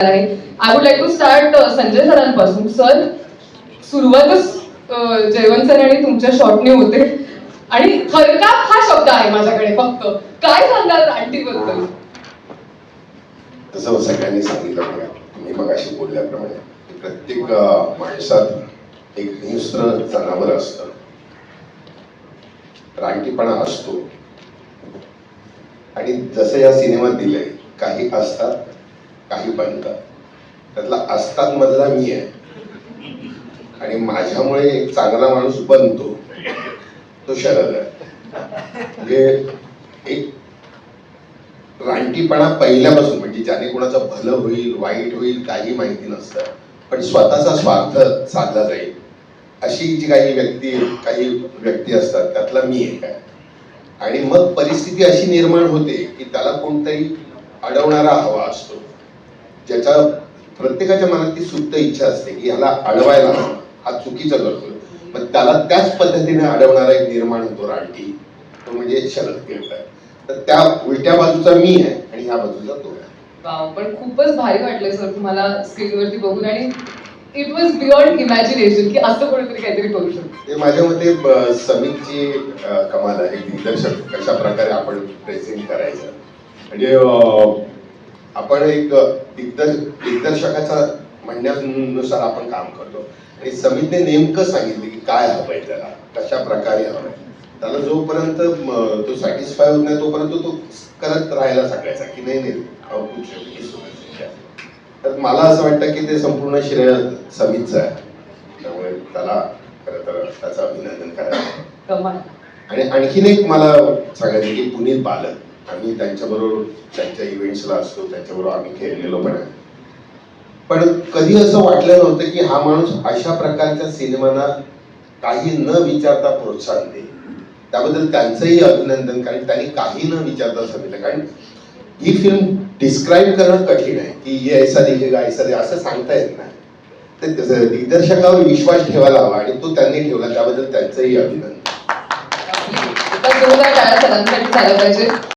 I would like to start Sanjay सरांपासून. Sir सुरुवातच Jaywant sir आणि तुमच्या शॉर्टने होते. आणि हरकाप हा शब्द आहे माझ्याकडे फक्त. काय सांगाल रानटीबद्दल तसं सगळ्यांनी सांगितलं बघा. मग अशी बोलल्याप्रमाणे प्रत्येक माणसात एक हिंस्र जनावर असत. रानटीपणा असतो. आणि जसं या सिनेमात दिलंय काही असतात काही बनतात त्यातला असतात मधला मी आहे. आणि माझ्यामुळे एक चांगला माणूस बनतो. तो शरद आहे. म्हणजे एक रानटीपणा पहिल्यापासून म्हणजे ज्याने कोणाचं भलं होईल वाईट होईल काही माहिती नसतं. पण स्वतःचा स्वार्थ साधला जाईल. अशी जी काही व्यक्ती काही व्यक्ती असतात त्यातला मी एक आहे. आणि मग परिस्थिती अशी निर्माण होते की त्याला कोणतरी अडवणारा हवा असतो. ज्याच्या प्रत्येकाच्या मनात ती सुप्त इच्छा असते की ह्याला अडवायला हा चुकीचा करतोय. मग त्याला त्याच पद्धतीने अडवणारा एक निर्माण होतो रानटी. तो म्हणजे शरद केळकर. तर त्या उलट्या बाजूचा मी आहे आणि ह्या बाजूचा तो आहे. पण खूपच भारी वाटलं सर तुम्हाला स्क्रीनवरती बघून आणि इट वॉज बियॉन्ड इमॅजिनेशन की असं कोणीतरी काहीतरी करू शकतो. ते माझ्या मते अ, कमाल आहे. दिग्दर्शक कशा प्रकारे आपण प्रेझेंट करायचं. म्हणजे आपण एक दिग्दर्श दिग्दर्शकाचा म्हणण्यानुसार आपण काम करतो. आणि समितने नेमकं सांगितलं की काय हवंय त्याला कशा प्रकारे हवंय. त्याला जोपर्यंत तो सॅटिस्फाय होत नाही तोपर्यंत तो करत राहायला सांगायचा की नाही नाही. तर मला असं वाटतं की ते संपूर्ण श्रेय समितचं आहे. त्यामुळे त्याला खरं तर त्याचं अभिनंदन करायचं. आणि आणखीन एक मला सांगायचं की पुनीत बालक. आम्ही त्यांच्याबरोबर त्यांच्या इव्हेंट्सला असतो त्यांच्याबरोबर आम्ही खेळलेलो पण आहे. पण कधी असं वाटलं नव्हतं की हा माणूस अशा प्रकारच्या सिनेमांना काही न विचारता प्रोत्साहन देईल. त्याबद्दल त्यांचंही अभिनंदन कारण त्यांनी काही न विचारता सांगितलं. कारण ही फिल्म डिस्क्राईब करणं कठीण आहे. की ये ऐसा दिखेगा ऐसा दे असं सांगता येत नाही. तर दिग्दर्शकावर विश्वास ठेवायला हवा आणि तो त्यांनी ठेवला त्याबद्दल त्यांचंही अभिनंदन.